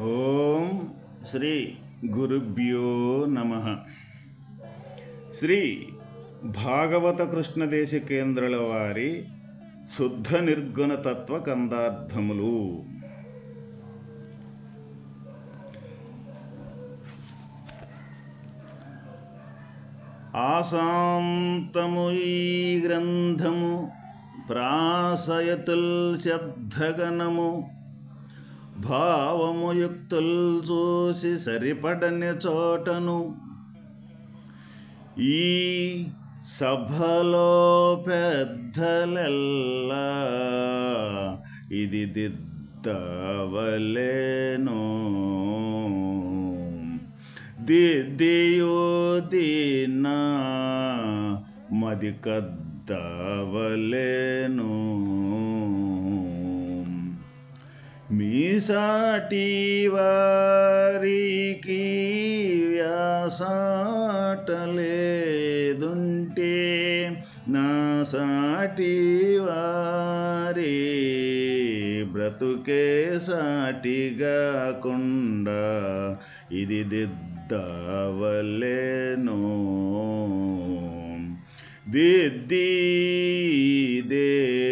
ఓం శ్రీ గురుభ్యో నమ. శ్రీ భాగవత కృష్ణదేశ కేంద్రుల వారి శుద్ధ నిర్గుణ తత్వ కందార్థములు. ఆశాంతము ఈ గ్రంథము ప్రాసయతుల్ శబ్దగణము భావము యుక్తులు చూసి సరిపడని చోటను ఈ సభలో పెద్దలెల్లా ఇది దిద్దవలేను. దిద్దియో దీనా మది కద్దవలేను. మీసాటి వారికి వ్యాసాటలేదుంటే నా సాటి వారి బ్రతుకే సాటిగాకుండా ఇది దిద్దవలేను. దిద్దీ దే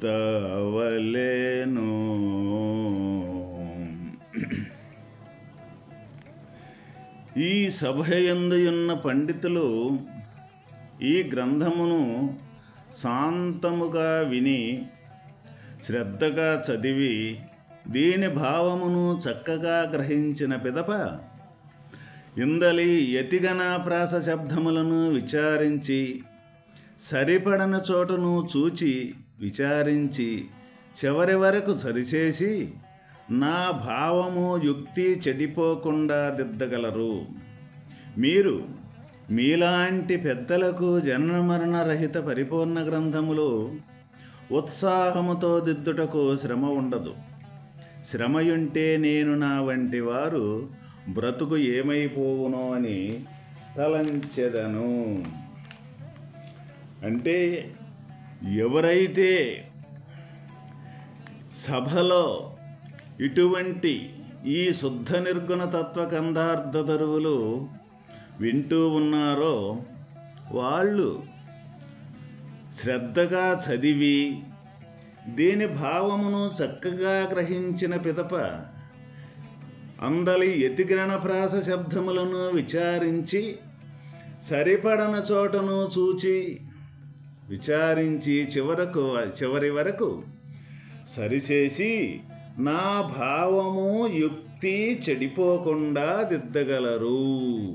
అద్దవలేను ఈ సభయందుయున్న పండితులు ఈ గ్రంథమును శాంతముగా విని శ్రద్ధగా చదివి దీని భావమును చక్కగా గ్రహించిన పిదప ఇందలి యతిగణాప్రాస శబ్దములను విచారించి సరిపడన చోటును చూచి విచారించి చివరి వరకు సరిచేసి నా భావము యుక్తి చెడిపోకుండా దిద్దగలరు. మీరు మీలాంటి పెద్దలకు జనన రహిత పరిపూర్ణ గ్రంథములు ఉత్సాహముతో దిద్దుటకు శ్రమ ఉండదు. శ్రమయుంటే నేను నా వంటి వారు బ్రతుకు ఏమైపోవునో అని తలంచెదను. అంటే ఎవరైతే సభలో ఇటువంటి ఈ శుద్ధ నిర్గుణ తత్వ కందార్థ తరువులు వింటూ ఉన్నారో వాళ్ళు శ్రద్ధగా చదివి దీని భావమును చక్కగా గ్రహించిన పిదప అందలి ఎతిగ్రణ ప్రాస శబ్దములను విచారించి సరిపడన చోటను చూచి విచారించి చివరకు చివరి వరకు సరిచేసి నా భావము యుక్తి చెడిపోకుండా దిద్దగలరు.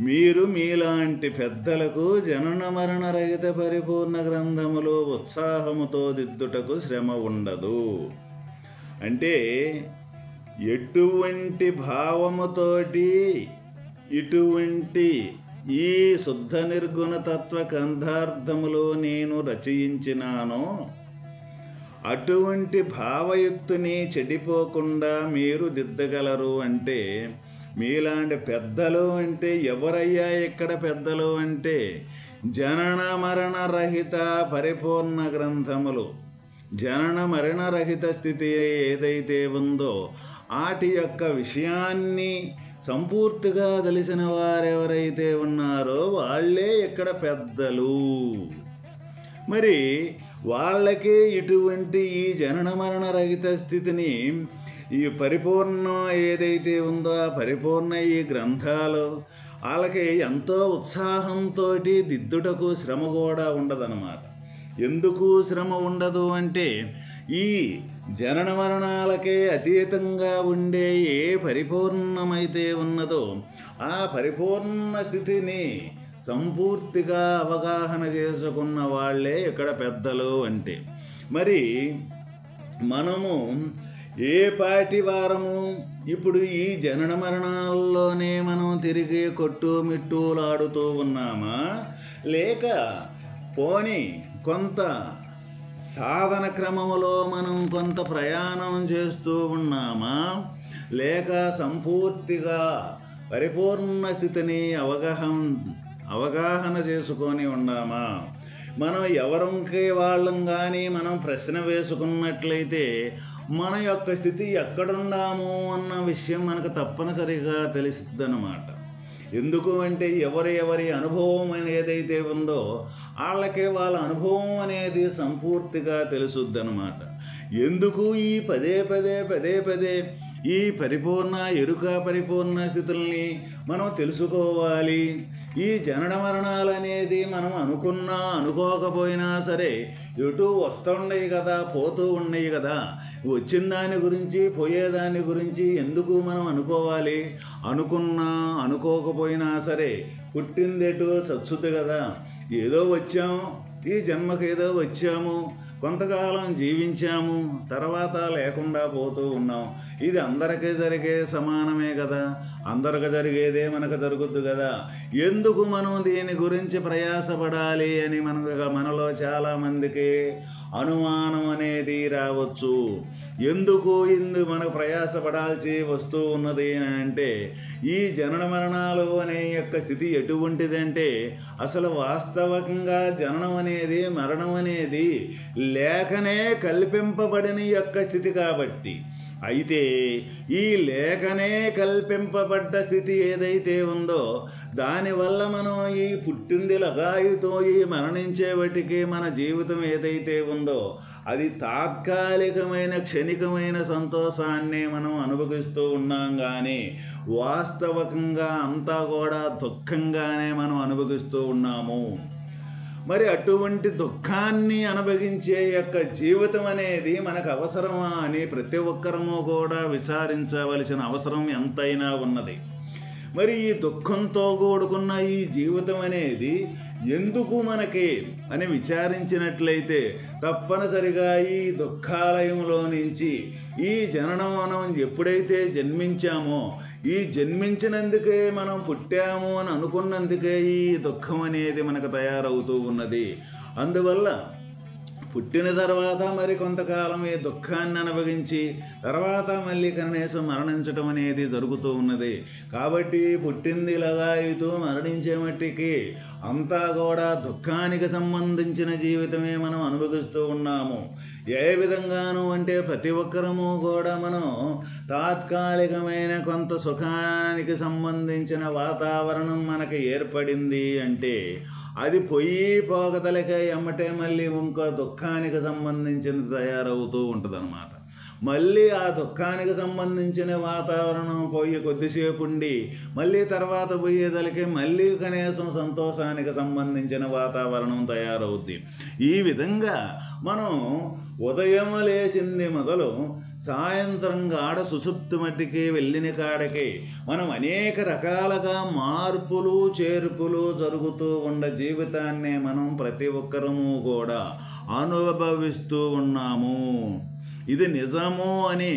మీరు మీలాంటి పెద్దలకు జనన మరణ రహిత పరిపూర్ణ గ్రంథములు ఉత్సాహముతో దిద్దుటకు శ్రమ ఉండదు. అంటే ఎటువంటి భావముతోటి ఇటువంటి ఈ శుద్ధ నిర్గుణతత్వ కంధార్థములో నేను రచయించినానో అటువంటి భావయుక్తుని చెడిపోకుండా మీరు దిద్దగలరు అంటే మీలాంటి పెద్దలు అంటే ఎవరయ్యా ఇక్కడ పెద్దలు అంటే జనన మరణ రహిత పరిపూర్ణ గ్రంథములు. జనన మరణ రహిత స్థితి ఏదైతే ఉందో వాటి యొక్క విషయాన్ని సంపూర్తిగా తెలిసిన వారెవరైతే ఉన్నారో వాళ్ళే ఇక్కడ పెద్దలు. మరి వాళ్ళకే ఇటువంటి ఈ జనన మరణ రహిత స్థితిని ఈ పరిపూర్ణం ఏదైతే ఉందో ఆ పరిపూర్ణ ఈ గ్రంథాలు వాళ్ళకి ఎంతో ఉత్సాహంతో దిద్దుటకు శ్రమ కూడా ఉండదన్నమాట. ఎందుకు శ్రమ ఉండదు అంటే ఈ జనన మరణాలకే అతీతంగా ఉండే ఏ పరిపూర్ణమైతే ఉన్నదో ఆ పరిపూర్ణ స్థితిని సంపూర్తిగా అవగాహన చేసుకున్న వాళ్ళే ఇక్కడ పెద్దలు అంటే. మరి మనము ఏ పాటి వారము ఇప్పుడు ఈ జనన మరణాల్లోనే మనం తిరిగి కొట్టు మిట్టులాడుతూ ఉన్నామా? లేక పోనీ కొంత సాధన క్రమములో మనం కొంత ప్రయాణం చేస్తూ ఉన్నామా? లేక సంపూర్తిగా పరిపూర్ణ స్థితిని అవగాహన అవగాహన చేసుకొని ఉన్నామా? మనం ఎవరికి వాళ్ళం కానీ మనం ప్రశ్న వేసుకున్నట్లయితే మన యొక్క స్థితి ఎక్కడున్నాము అన్న విషయం మనకు తప్పనిసరిగా తెలుస్తుందన్నమాట. ఎందుకు అంటే ఎవరి ఎవరి అనుభవం అనేది ఏదైతే ఉందో వాళ్ళకే వాళ్ళ అనుభవం అనేది సంపూర్తిగా తెలుసుద్దనమాట ఎందుకు ఈ పదే పదే పదే పదే ఈ పరిపూర్ణ ఎరుక పరిపూర్ణ స్థితుల్ని మనం తెలుసుకోవాలి. ఈ జనన మరణాలు అనేది మనం అనుకున్నా అనుకోకపోయినా సరే ఎటు వస్తుండయి కదా పోతూ ఉన్నాయి కదా వచ్చిన దాని గురించి పోయేదాని గురించి ఎందుకు మనం అనుకోవాలి? అనుకున్నా అనుకోకపోయినా సరే పుట్టిందెటు సచ్చుద్ది కదా. ఏదో వచ్చాం ఈ జన్మకు ఏదో వచ్చాము కొంతకాలం జీవించాము తర్వాత లేకుండా పోతూ ఉన్నాం. ఇది అందరికీ జరిగే సమానమే కదా? అందరికి జరిగేదే మనకు జరుగుద్దు కదా? ఎందుకు మనం దీని గురించి ప్రయాసపడాలి అని మనకు మనలో చాలామందికి అనుమానం అనేది రావచ్చు. ఎందుకు ఇందు మనకు ప్రయాసపడాల్సి వస్తూ ఉన్నది అని అంటే ఈ జనన మరణాలు అనే యొక్క స్థితి ఎటువంటిదంటే అసలు వాస్తవకంగా జననం అనేది మరణం అనేది లేకనే కల్పింపబడిన యొక్క స్థితి కాబట్టి. అయితే ఈ లేఖనే కల్పింపబడ్డ స్థితి ఏదైతే ఉందో దానివల్ల మనం ఈ పుట్టింది లగాయితో ఈ మరణించే వాటికి మన జీవితం ఏదైతే ఉందో అది తాత్కాలికమైన క్షణికమైన సంతోషాన్ని మనం అనుభవిస్తూ ఉన్నాం కానీ వాస్తవకంగా అంతా కూడా దుఃఖంగానే మనం అనుభవిస్తూ ఉన్నాము. మరి అటువంటి దుఃఖాన్ని అనుభవించే యొక్క జీవితం అనేది మనకు అవసరమా అని ప్రతి ఒక్కరము కూడా విచారించవలసిన అవసరం ఎంతైనా ఉన్నది. మరి ఈ దుఃఖంతో కూడుకున్న ఈ జీవితం అనేది ఎందుకు మనకి అని విచారించినట్లయితే తప్పనిసరిగా ఈ దుఃఖాలయంలో నుంచి ఈ జననం మనం ఎప్పుడైతే జన్మించామో ఈ జన్మించినందుకే మనం పుట్టాము అని అనుకున్నందుకే ఈ దుఃఖం అనేది మనకు తయారవుతూ ఉన్నది. అందువల్ల పుట్టిన తర్వాత మరి కొంతకాలం ఈ దుఃఖాన్ని అనుభవించి తర్వాత మళ్ళీ కనీసం మరణించడం అనేది జరుగుతూ ఉన్నది. కాబట్టి పుట్టింది లగాయితూ మరణించే మట్టికి అంతా కూడా దుఃఖానికి సంబంధించిన జీవితమే మనం అనుభవిస్తూ ఉన్నాము. ఏ విధంగాను అంటే ప్రతి ఒక్కరము కూడా మనం తాత్కాలికమైన కొంత సుఖానికి సంబంధించిన వాతావరణం మనకి ఏర్పడింది అంటే అది పొయ్యి పోగతలక ఎమ్మటే మళ్ళీ ఇంకో దుఃఖానికి సంబంధించిన తయారవుతూ ఉంటుంది మళ్ళీ ఆ దుఃఖానికి సంబంధించిన వాతావరణం పోయి కొద్దిసేపు ఉండి మళ్ళీ తర్వాత పోయేదలకి మళ్ళీ కనీసం సంతోషానికి సంబంధించిన వాతావరణం తయారవుద్ది. ఈ విధంగా మనం ఉదయం లేచింది మొదలు సాయంత్రం గాడ సుసుప్తి మట్టికి వెళ్ళిన కాడకి మనం అనేక రకాలుగా మార్పులు చేర్పులు జరుగుతూ ఉన్న జీవితాన్ని మనం ప్రతి ఒక్కరము కూడా అనుభవిస్తూ ఉన్నాము. ఇది నిజము అని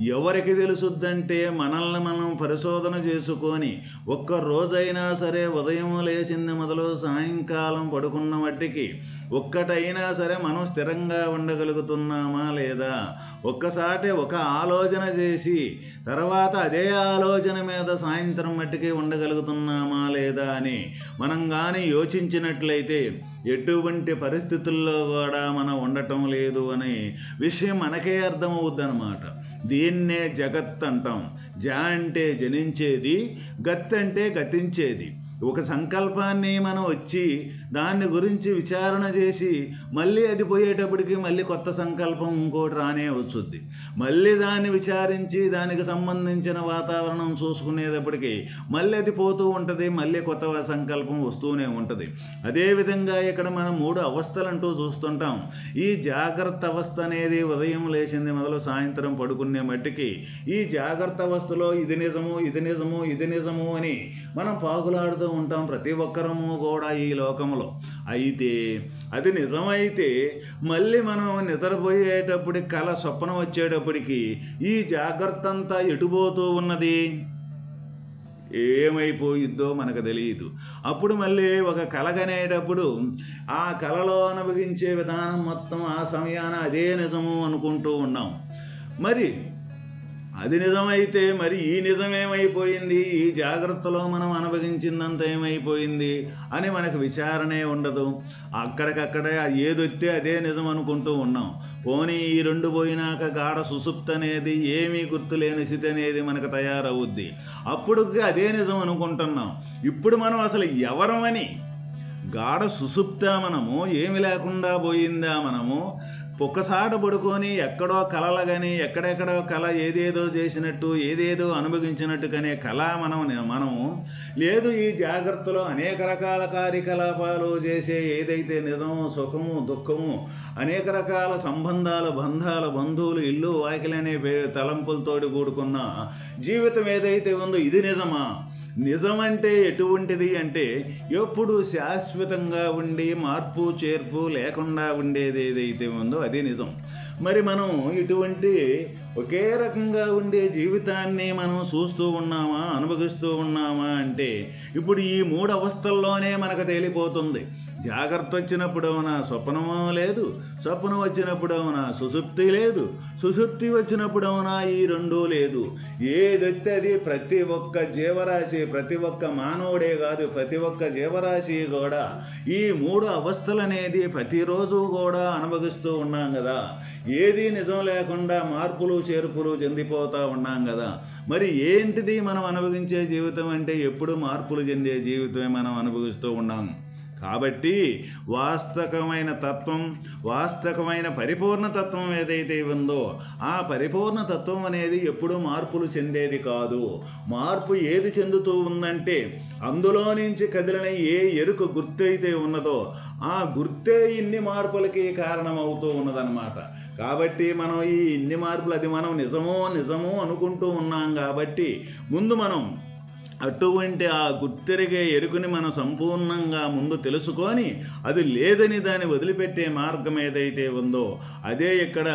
ఎవరికి తెలుసుద్దంటే మనల్ని మనం పరిశోధన చేసుకొని ఒక్క రోజైనా సరే ఉదయం లేచింది మొదలు సాయంకాలం పడుకున్న మట్టికి ఒక్కటైనా సరే మనం స్థిరంగా ఉండగలుగుతున్నామా లేదా? ఒక్కసారి ఒక ఆలోచన చేసి తర్వాత అదే ఆలోచన మీద సాయంత్రం మట్టికి ఉండగలుగుతున్నామా లేదా అని మనం కానీ యోచించినట్లయితే ఎటువంటి పరిస్థితుల్లో కూడా మనం ఉండటం లేదు అనే విషయం మనకే అర్థమవుద్దనమాట దీన్నే జగత్ అంటాం. జ అంటే జనించేది గత్ అంటే గతించేది. ఒక సంకల్పాన్ని మనం వచ్చి దాన్ని గురించి విచారణ చేసి మళ్ళీ అది పోయేటప్పటికి మళ్ళీ కొత్త సంకల్పం ఇంకోటి రానే వచ్చుద్ది. మళ్ళీ దాన్ని విచారించి దానికి సంబంధించిన వాతావరణం చూసుకునేటప్పటికి మళ్ళీ అది పోతూ ఉంటుంది మళ్ళీ కొత్త సంకల్పం వస్తూనే ఉంటుంది. అదేవిధంగా ఇక్కడ మనం మూడు అవస్థలు అంటూ చూస్తుంటాం. ఈ జాగ్రత్త అవస్థ అనేది ఉదయం లేచింది మొదలు సాయంత్రం పడుకునే మట్టికి ఈ జాగ్రత్త అవస్థలో ఇది నిజము ఇది నిజము ఇది నిజము అని మనం పాగులాడుతూ పాకులాడుతూ ఉంటాం ప్రతి ఒక్కరము కూడా ఈ లోకంలో అయితే అది నిజమైతే మళ్ళీ మనం నిద్రపోయేటప్పుడు కళ స్వప్నం వచ్చేటప్పటికి ఈ జాగ్రత్త అంతా ఎటుపోతూ ఉన్నది? ఏమైపోయిద్దో మనకు తెలియదు. అప్పుడు మళ్ళీ ఒక కలగనేటప్పుడు ఆ కళలో అనుభవించే విధానం మొత్తం ఆ సమయాన అదే నిజము అనుకుంటూ ఉన్నాం. మరి అది నిజమైతే మరి ఈ నిజమేమైపోయింది? ఈ జాగ్రత్తలో మనం అనుభవించిందంత ఏమైపోయింది? అని మనకు విచారణే ఉండదు. అక్కడికక్కడే ఏదొస్తే అదే నిజం అనుకుంటూ ఉన్నాం. పోనీ ఈ రెండు పోయినాక గాఢ సుసుప్త అనేది ఏమీ గుర్తులేని స్థితి అనేది మనకు తయారవుద్ది. అప్పుడు అదే నిజం అనుకుంటున్నాం. ఇప్పుడు మనం అసలు ఎవరమని? గాఢ సుసుప్త మనము ఏమి లేకుండా పోయిందా మనము? ఒక్కసాట పడుకొని ఎక్కడో కలలు కానీ ఎక్కడెక్కడో కళ ఏదేదో చేసినట్టు ఏదేదో అనుభవించినట్టు కనే కళ మనం మనము లేదు ఈ జాగ్రత్తలో అనేక రకాల కార్యకలాపాలు చేసే ఏదైతే నిజము సుఖము దుఃఖము అనేక రకాల సంబంధాలు బంధాలు బంధువులు ఇల్లు వాకిలనే పే- తలంపులతోటి కూడుకున్న జీవితం ఏదైతే ఉందో ఇది నిజమా? నిజం అంటే ఎటువంటిది అంటే ఎప్పుడు శాశ్వతంగా ఉండి మార్పు చేర్పు లేకుండా ఉండేది ఏదైతే ఉందో అది నిజం. మరి మనం ఇటువంటి ఒకే రకంగా ఉండే జీవితాన్ని మనం చూస్తూ ఉన్నామా అనుభవిస్తూ ఉన్నామా అంటే ఇప్పుడు ఈ మూడు అవస్థల్లోనే మనకు తేలిపోతుంది. జాగ్రత్త వచ్చినప్పుడు నా స్వప్నము లేదు స్వప్నం వచ్చినప్పుడు అవునా సుసుప్తి లేదు సుసుప్తి వచ్చినప్పుడు అవునా ఈ రెండూ లేదు. ఏదైతే అది ప్రతి ఒక్క జీవరాశి ప్రతి ఒక్క మానవుడే కాదు ప్రతి ఒక్క జీవరాశి కూడా ఈ మూడు అవస్థలు అనేది ప్రతిరోజు కూడా అనుభవిస్తూ ఉన్నాం కదా. ఏది నిజం లేకుండా మార్పులు చేర్పులు చెందిపోతూ ఉన్నాం కదా. మరి ఏంటిది మనం అనుభవించే జీవితం అంటే ఎప్పుడు మార్పులు చెందే జీవితమే మనం అనుభవిస్తూ ఉన్నాం? కాబట్టి వాస్తవమైన తత్వం వాస్తవమైన పరిపూర్ణతత్వం ఏదైతే ఉందో ఆ పరిపూర్ణ తత్వం అనేది ఎప్పుడూ మార్పులు చెందేది కాదు. మార్పు ఏది చెందుతూ ఉందంటే అందులో నుంచి కదిలిన ఏ ఎరుక గుర్తయితే ఉన్నదో ఆ గుర్తే ఇన్ని మార్పులకి కారణమవుతూ ఉన్నదన్నమాట. కాబట్టి మనం ఈ ఇన్ని మార్పులు అది మనం నిజమో నిజమో అనుకుంటూ ఉన్నాం కాబట్టి ముందు మనం అటువంటి ఆ గుర్తెరిగే ఎరుకుని మనం సంపూర్ణంగా ముందు తెలుసుకొని అది లేదని దాన్ని వదిలిపెట్టే మార్గం ఏదైతే ఉందో అదే ఇక్కడ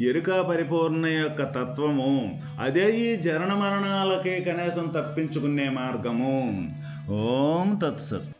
ఎరుక పరిపూర్ణ యొక్క తత్వము. అదే ఈ జనన మరణాలకే కనీసం తప్పించుకునే మార్గము. ఓం తత్సత్.